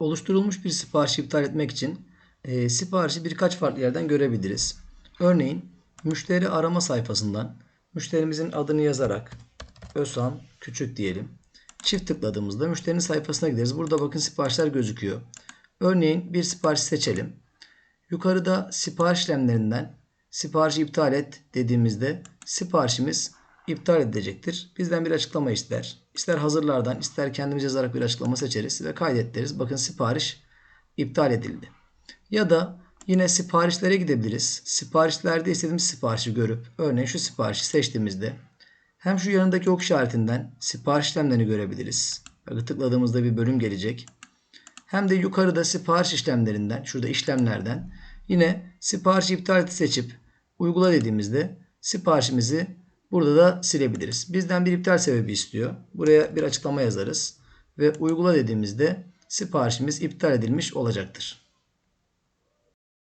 oluşturulmuş bir siparişi iptal etmek için e, siparişi birkaç farklı yerden görebiliriz. Örneğin müşteri arama sayfasından müşterimizin adını yazarak Özhan Küçük diyelim. Çift tıkladığımızda müşterinin sayfasına gideriz. Burada bakın siparişler gözüküyor. Örneğin bir sipariş seçelim. Yukarıda sipariş işlemlerinden siparişi iptal et dediğimizde siparişimiz iptal edilecektir. Bizden bir açıklama ister. İster hazırlardan ister kendimiz yazarak bir açıklama seçeriz ve kaydet deriz. Bakın sipariş iptal edildi. Ya da yine siparişlere gidebiliriz. Siparişlerde istediğimiz siparişi görüp örneğin şu siparişi seçtiğimizde hem şu yanındaki ok işaretinden sipariş işlemlerini görebiliriz. Bakın tıkladığımızda bir bölüm gelecek. Hem de yukarıda sipariş işlemlerinden, şurada işlemlerden yine sipariş iptal seçip uygula dediğimizde siparişimizi burada da silebiliriz. Bizden bir iptal sebebi istiyor. Buraya bir açıklama yazarız ve uygula dediğimizde siparişimiz iptal edilmiş olacaktır.